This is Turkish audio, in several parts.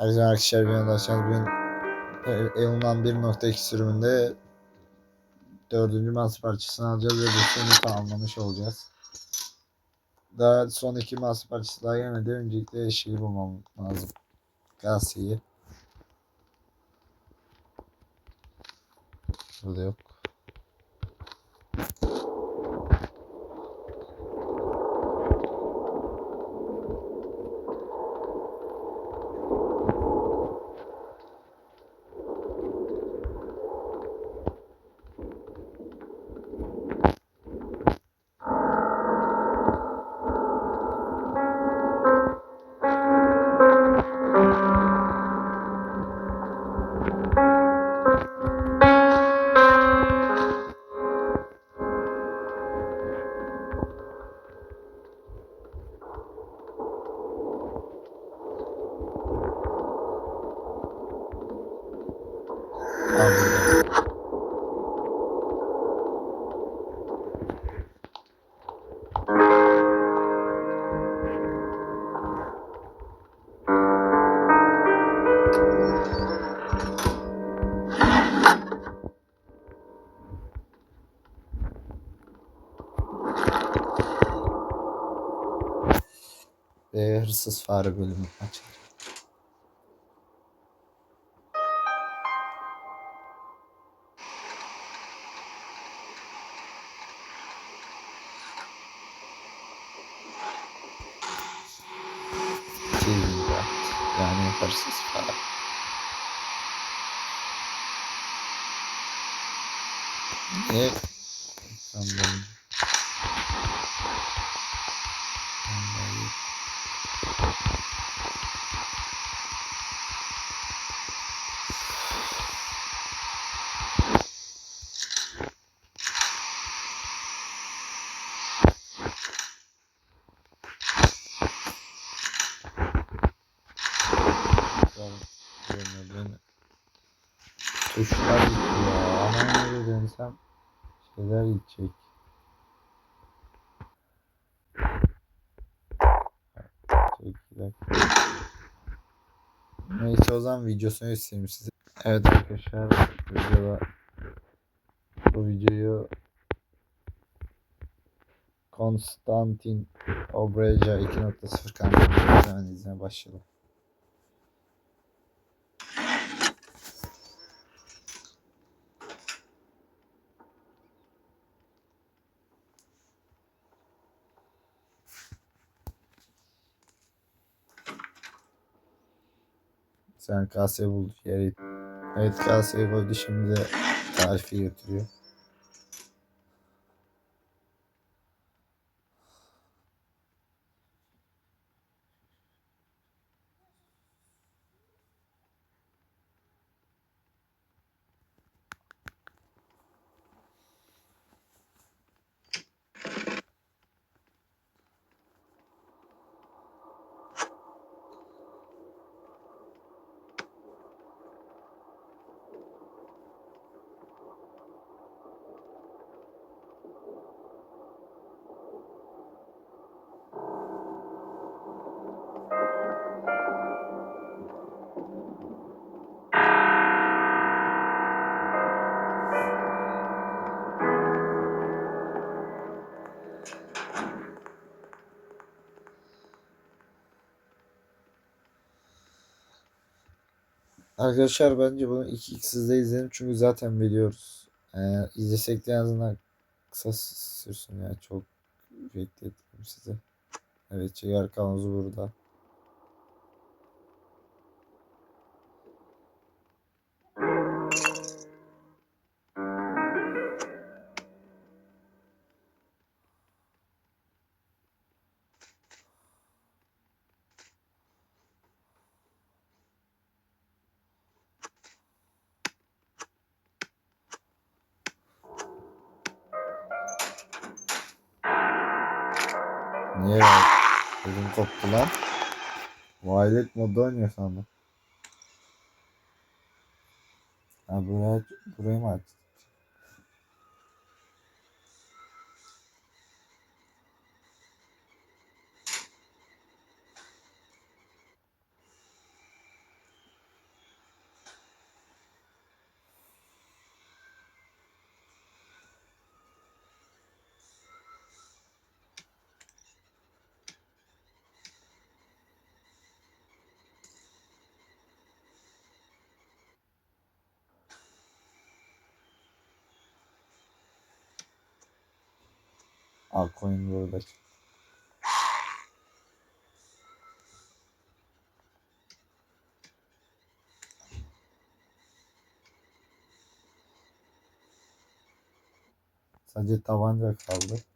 Herkese arkadaşlar bir yandan aşağı bugün e- Eon'dan 1.2 sürümünde dördüncü mas parçasını alacağız ve bu sürümü tamamlamış olacağız. Daha son iki mas parçası daha gelmedi. Öncelikle şeyi bulmam lazım. Galaxy'yi. Burada yok. Hırsız fare bölümü Wright. Yani hırsız fare. Ne? Sanırım. Tamam. Tuşlar gitti ya. Ana nereye dönsem şeyler gidecek. Neyse o zaman videosunu göstereyim size. Evet arkadaşlar videoda bu videoyu Konstantin Obreja 2.0 kanalında izlemeye başlayalım. Sen kase buldu yeri. Evet kaseyi buldu şimdi de tarifi götürüyor. Arkadaşlar bence bunu 2x'de izleyelim çünkü zaten biliyoruz. Ee, izlesek de en azından kısa sürsün ya çok beklettim size. Evet Cigar kavanozu burada. Niye ya? Elim koptu lan. Violet modu oynuyor sandım. Ha buraya, burayı mı açtın? Al coin burada. Sadece tabanca kaldı.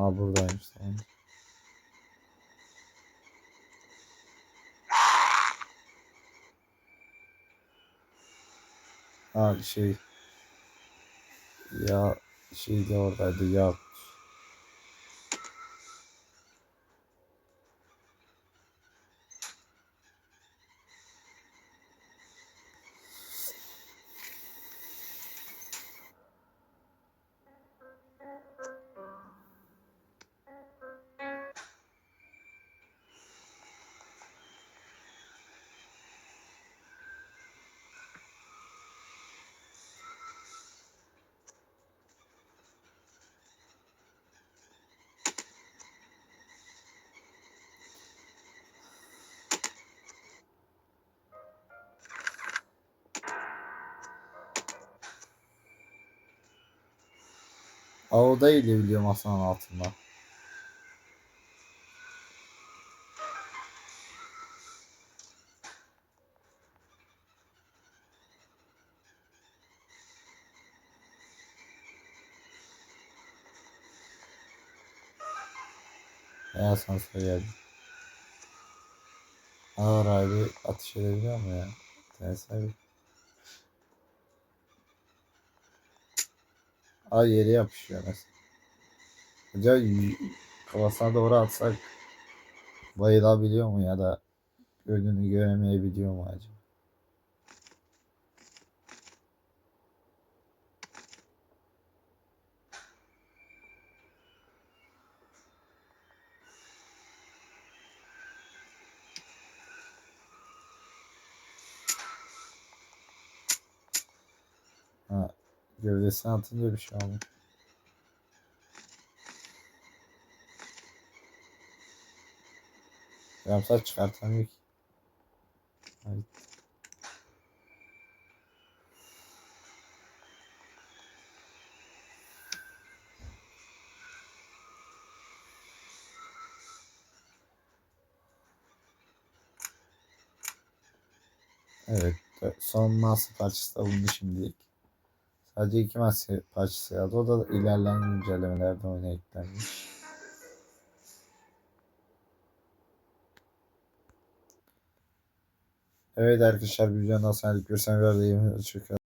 Aa buradaymış tamam. Aa şey ya şey de oradaydı ya Aa o da ile biliyorum masanın altında. Ya asansör geldi. Ağır abi atış edebiliyor mu ya? Ters abi. Ay yere yapışıyor mesela. Y- kafasına doğru atsak bayılabiliyor mu ya da önünü göremeyebiliyor mu acaba? Ha, gövdesine atınca bir şey olmuyor. Yapsa çıkartamıyor ki. Evet. Evet. Son masa parçası bulundu şimdilik. Sadece iki masa parçası kaldı. O da ilerleyen güncellemelerde oyuna eklenmiş. Evet arkadaşlar bir videonun daha sonra görüşmek üzere. Hoşçakalın.